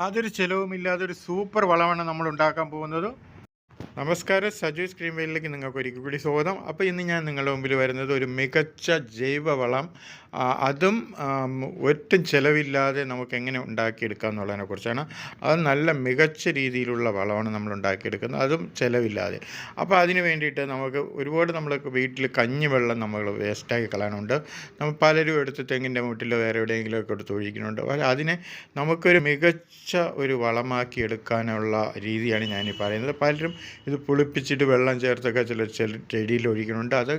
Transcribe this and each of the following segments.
യാതൊരു ചിലവുമില്ലാതെ ഒരു സൂപ്പർ വളമാണ് നമ്മൾ ഉണ്ടാക്കാൻ പോകുന്നത്. നമസ്കാരം. സജു സ്ക്രീൻ വെയിലേക്ക് നിങ്ങൾക്ക് ഒരിക്കൽ കൂടി സ്വാഗതം. അപ്പോൾ ഇന്ന് ഞാൻ നിങ്ങളുടെ മുമ്പിൽ വരുന്നത് ഒരു മികച്ച ജൈവവളം. അതും ഒട്ടും ചിലവില്ലാതെ നമുക്ക് എങ്ങനെ ഉണ്ടാക്കിയെടുക്കാം എന്നുള്ളതിനെ കുറിച്ചാണ്. അത് നല്ല മികച്ച രീതിയിലുള്ള വളമാണ് നമ്മൾ ഉണ്ടാക്കിയെടുക്കുന്നത്. അതും ചിലവില്ലാതെ. അപ്പോൾ അതിന് വേണ്ടിയിട്ട് നമുക്ക് ഒരുപാട് നമ്മൾ വീട്ടിൽ കഞ്ഞിവെള്ളം നമ്മൾ വേസ്റ്റാക്കി കളയാനുണ്ട്. നമ്മൾ പലരും എടുത്ത് തെങ്ങിന്റെ മുട്ടിൽ വേറെ എവിടെയെങ്കിലുമൊക്കെ എടുത്ത് ഒഴിക്കുന്നുണ്ട്. അപ്പോൾ അതിനെ നമുക്കൊരു മികച്ച ഒരു വളമാക്കി എടുക്കാനുള്ള രീതിയാണ് ഞാൻ പറയുന്നത്. പലരും ഇത് പുളിപ്പിച്ചിട്ട് വെള്ളം ചേർത്തൊക്കെ ചില ചില ചെടിയിൽ ഒഴിക്കുന്നുണ്ട്. അത്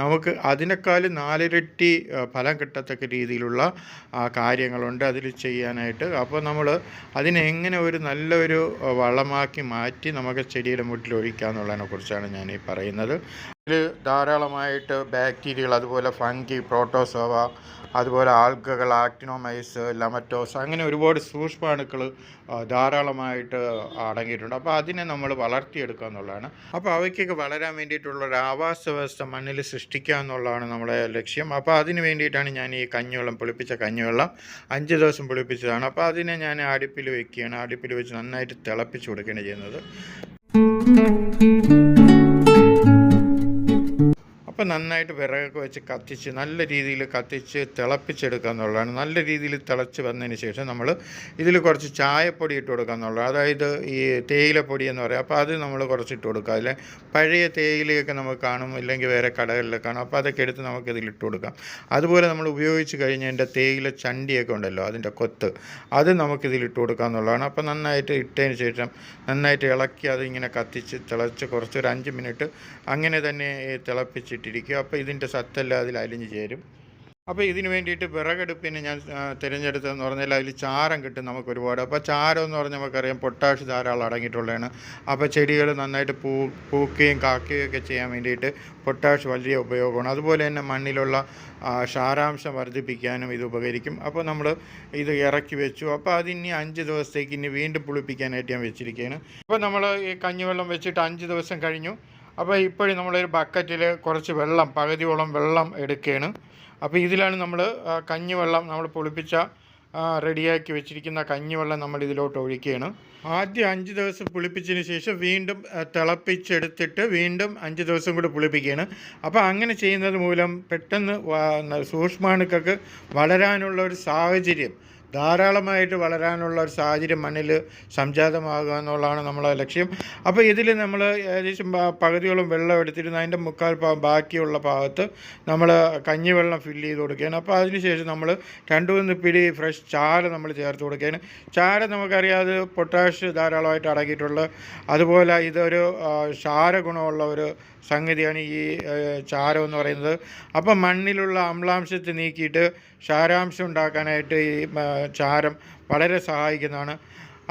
നമുക്ക് അതിനേക്കാൾ നാലിരട്ടി ഫലം കിട്ടത്തക്ക രീതിയിലുള്ള കാര്യങ്ങളുണ്ട് അതിൽ ചെയ്യാനായിട്ട്. അപ്പോൾ നമ്മൾ അതിനെ എങ്ങനെ ഒരു നല്ലൊരു വളമാക്കി മാറ്റി നമുക്ക് ചെടിയുടെ മുട്ടിൽ ഒഴിക്കാം എന്നുള്ളതിനെ കുറിച്ചാണ് ഞാൻ ഈ പറയുന്നത്. ഇതിൽ ധാരാളമായിട്ട് ബാക്ടീരിയകൾ അതുപോലെ ഫംഗി പ്രോട്ടോസോവ അതുപോലെ ആൽഗകൾ ആക്ടിനോമൈസ് ലമറ്റോസ് അങ്ങനെ ഒരുപാട് സൂക്ഷ്മാണുക്കൾ ധാരാളമായിട്ട് അടങ്ങിയിട്ടുണ്ട്. അപ്പോൾ അതിനെ നമ്മൾ വളർത്തിയെടുക്കുക എന്നുള്ളതാണ്. അപ്പോൾ അവയ്ക്കൊക്കെ വളരാൻ വേണ്ടിയിട്ടുള്ള ഒരു ആവാസ വ്യവസ്ഥ മണ്ണിൽ സൃഷ്ടിക്കുക എന്നുള്ളതാണ് നമ്മുടെ ലക്ഷ്യം. അപ്പോൾ അതിന് വേണ്ടിയിട്ടാണ് ഞാൻ ഈ കഞ്ഞിവെള്ളം പുളിപ്പിച്ച കഞ്ഞിവെള്ളം അഞ്ച് ദിവസം പുളിപ്പിച്ചതാണ്. അപ്പോൾ അതിനെ ഞാൻ അടുപ്പിൽ വെക്കുകയാണ്. അടുപ്പിൽ വെച്ച് നന്നായിട്ട് തിളപ്പിച്ച് കൊടുക്കുകയാണ് ചെയ്യുന്നത്. അപ്പോൾ നന്നായിട്ട് വിറകൊക്കെ വെച്ച് കത്തിച്ച് നല്ല രീതിയിൽ കത്തിച്ച് തിളപ്പിച്ചെടുക്കുക എന്നുള്ളതാണ്. നല്ല രീതിയിൽ തിളച്ച് വന്നതിന് ശേഷം നമ്മൾ ഇതിൽ കുറച്ച് ചായപ്പൊടി ഇട്ട് കൊടുക്കുക എന്നുള്ളത് അതായത് ഈ തേയിലപ്പൊടി എന്ന് പറയും. അപ്പോൾ അത് നമ്മൾ കുറച്ച് ഇട്ട് കൊടുക്കുക. അതിലെ പഴയ തേയിലയൊക്കെ നമുക്ക് കാണും ഇല്ലെങ്കിൽ വേറെ കടകളിലൊക്കെ കാണും. അപ്പോൾ അതൊക്കെ എടുത്ത് നമുക്ക് ഇതിൽ ഇട്ട് കൊടുക്കാം. അതുപോലെ നമ്മൾ ഉപയോഗിച്ച് കഴിഞ്ഞതിന്റെ തേയില ചണ്ടിയൊക്കെ ഉണ്ടല്ലോ അതിന്റെ കൊത്ത് അത് നമുക്കിതിൽ ഇട്ട് കൊടുക്കുക എന്നുള്ളതാണ്. അപ്പോൾ നന്നായിട്ട് ഇട്ടതിന് ശേഷം നന്നായിട്ട് ഇളക്കി അതിങ്ങനെ കത്തിച്ച് തിളച്ച് കുറച്ച് ഒരു അഞ്ച് മിനിറ്റ് അങ്ങനെ തന്നെ ഈ തിളപ്പിച്ചിട്ടിരിക്കുക അപ്പോൾ ഇതിന്റെ സത്തെല്ലാം അതിൽ അലിഞ്ഞ് ചേരും. അപ്പോൾ ഇതിന് വേണ്ടിയിട്ട് വിറകടുപ്പിന് ഞാൻ തിരഞ്ഞെടുത്തതെന്ന് പറഞ്ഞാൽ അതിൽ ചാരം കിട്ടും നമുക്ക് ഒരുപാട് അപ്പോൾ ചാരം എന്ന് പറഞ്ഞാൽ നമുക്കറിയാം പൊട്ടാഷ് ധാരാളം അടങ്ങിയിട്ടുള്ളതാണ്. അപ്പോൾ ചെടികൾ നന്നായിട്ട് പൂ പൂക്കുകയും കാക്കുകയും ഒക്കെ ചെയ്യാൻ വേണ്ടിയിട്ട് പൊട്ടാഷ് വലിയ ഉപയോഗമാണ്. അതുപോലെ തന്നെ മണ്ണിലുള്ള ക്ഷാരാംശം വർദ്ധിപ്പിക്കാനും ഇത് ഉപകരിക്കും. അപ്പോൾ നമ്മൾ ഇത് ഇറക്കി വെച്ചു. അപ്പോൾ അതിനി അഞ്ച് ദിവസത്തേക്ക് ഇനി വീണ്ടും പുളിപ്പിക്കാനായിട്ട് ഞാൻ വെച്ചിരിക്കുകയാണ്. അപ്പോൾ നമ്മൾ ഈ കഞ്ഞിവെള്ളം വെച്ചിട്ട് അഞ്ച് ദിവസം കഴിഞ്ഞു. അപ്പോൾ ഇപ്പോഴും നമ്മളൊരു ബക്കറ്റിൽ കുറച്ച് വെള്ളം പകുതിയോളം വെള്ളം എടുക്കുകയാണ് അപ്പോൾ ഇതിലാണ് നമ്മൾ കഞ്ഞിവെള്ളം നമ്മൾ പൊളിപ്പിച്ച റെഡിയാക്കി വെച്ചിരിക്കുന്ന കഞ്ഞിവെള്ളം നമ്മൾ ഇതിലോട്ട് ഒഴിക്കുകയാണ് ആദ്യം അഞ്ച് ദിവസം പുളിപ്പിച്ചതിന് ശേഷം വീണ്ടും തിളപ്പിച്ചെടുത്തിട്ട് വീണ്ടും അഞ്ച് ദിവസം കൂടി പുളിപ്പിക്കുകയാണ് അപ്പോൾ അങ്ങനെ ചെയ്യുന്നത് മൂലം പെട്ടെന്ന് സൂക്ഷ്മാണുക്കൾക്ക് വളരാനുള്ള ഒരു സാഹചര്യം ധാരാളമായിട്ട് വളരാനുള്ള ഒരു സാഹചര്യം മണ്ണിൽ സംജാതമാകുക എന്നുള്ളതാണ് നമ്മളെ ലക്ഷ്യം. അപ്പോൾ ഇതിൽ നമ്മൾ ഏകദേശം പകുതിയോളം വെള്ളം എടുത്തിരുന്ന. അതിന്റെ മുക്കാൽ ഭാഗം ബാക്കിയുള്ള ഭാഗത്ത് നമ്മൾ കഞ്ഞിവെള്ളം ഫില്ല് ചെയ്ത് കൊടുക്കുകയാണ്. അപ്പോൾ അതിനുശേഷം നമ്മൾ രണ്ട് മൂന്ന് പിടി ഫ്രഷ് ചാര നമ്മൾ ചേർത്ത് കൊടുക്കുകയാണ്. ചാര നമുക്കറിയാതെ പൊട്ടാഷ് ധാരാളമായിട്ട് അടങ്ങിയിട്ടുള്ള അതുപോലെ ഇതൊരു ക്ഷാര ഗുണമുള്ള ഒരു സംഗതിയാണ് ഈ ചാരം എന്ന് പറയുന്നത്. അപ്പം മണ്ണിലുള്ള അമ്ലാംശത്തെ നീക്കിയിട്ട് ക്ഷാരാംശം ഉണ്ടാക്കാനായിട്ട് ഈ ചാരം വളരെ സഹായിക്കുന്നതാണ്.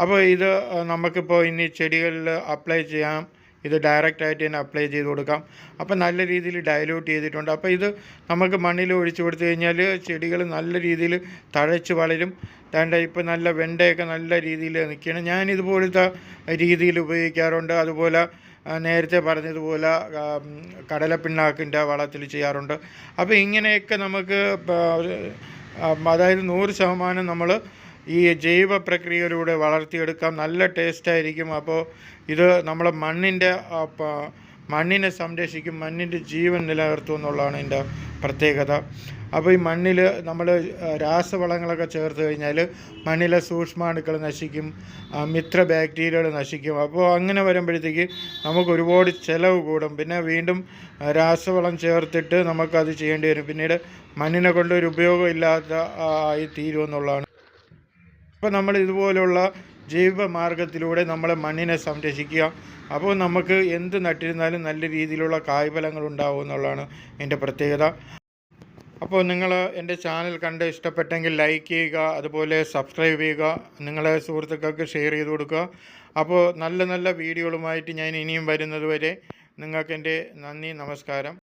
അപ്പോൾ ഇത് നമുക്കിപ്പോൾ ഇനി ചെടികളിൽ അപ്ലൈ ചെയ്യാം. ഇത് ഡയറക്റ്റായിട്ട് തന്നെ അപ്ലൈ ചെയ്ത് കൊടുക്കാം. അപ്പോൾ നല്ല രീതിയിൽ ഡയലൂട്ട് ചെയ്തിട്ടുണ്ട്. അപ്പോൾ ഇത് നമുക്ക് മണ്ണിൽ ഒഴിച്ചു കൊടുത്തു കഴിഞ്ഞാൽ ചെടികൾ നല്ല രീതിയിൽ തഴച്ച് വളരും. വേണ്ട ഇപ്പോൾ നല്ല വെണ്ടയൊക്കെ നല്ല രീതിയിൽ നിൽക്കുകയാണ്. ഞാൻ ഇതുപോലത്തെ രീതിയിൽ ഉപയോഗിക്കാറുണ്ട്. അതുപോലെ നേരത്തെ പറഞ്ഞതുപോലെ കടലപ്പിണ്ണാക്കിന്റെ വളത്തിൽ ചെയ്യാറുണ്ട്. അപ്പോൾ ഇങ്ങനെയൊക്കെ നമുക്ക് അതായത് നൂറ് ശതമാനം നമ്മൾ ഈ ജൈവ പ്രക്രിയയിലൂടെ വളർത്തിയെടുക്കാം. നല്ല ടേസ്റ്റായിരിക്കും അപ്പോൾ ഇത് നമ്മളെ മണ്ണിന്റെ മണ്ണിനെ സംരക്ഷിക്കും മണ്ണിന്റെ ജീവൻ നിലനിർത്തും എന്നുള്ളതാണ് ഇതിന്റെ പ്രത്യേകത. അപ്പോൾ ഈ മണ്ണിൽ നമ്മൾ രാസവളങ്ങളൊക്കെ ചേർത്ത് കഴിഞ്ഞാൽ മണ്ണിലെ സൂക്ഷ്മാണുക്കൾ നശിക്കും മിത്ര ബാക്ടീരിയകൾ നശിക്കും. അപ്പോൾ അങ്ങനെ വരുമ്പോഴത്തേക്ക് നമുക്ക് ഒരുപാട് ചിലവ് കൂടും. പിന്നെ വീണ്ടും രാസവളം ചേർത്തിട്ട് നമുക്കത് ചെയ്യേണ്ടി വരും. പിന്നീട് മണ്ണിനെ കൊണ്ട് ഒരു ഉപയോഗമില്ലാത്ത ആയി തീരുമെന്നുള്ളതാണ് അപ്പോൾ നമ്മൾ ഇതുപോലുള്ള ജൈവ മാർഗത്തിലൂടെ നമ്മളെ മണ്ണിനെ സംരക്ഷിക്കുക. അപ്പോൾ നമുക്ക് എന്ത് നട്ടിരുന്നാലും നല്ല രീതിയിലുള്ള കായ്ഫലങ്ങൾ ഉണ്ടാവും എന്നുള്ളതാണ് എന്റെ പ്രത്യേകത. അപ്പോൾ നിങ്ങൾ എന്റെ ചാനൽ കണ്ട് ഇഷ്ടപ്പെട്ടെങ്കിൽ ലൈക്ക് ചെയ്യുക അതുപോലെ സബ്സ്ക്രൈബ് ചെയ്യുക നിങ്ങളെ സുഹൃത്തുക്കൾക്ക് ഷെയർ ചെയ്ത് കൊടുക്കുക. അപ്പോൾ നല്ല നല്ല വീഡിയോകളുമായിട്ട് ഞാൻ ഇനിയും വരുന്നത് വരെ നിങ്ങൾക്ക് എന്റെ നന്ദി നമസ്കാരം.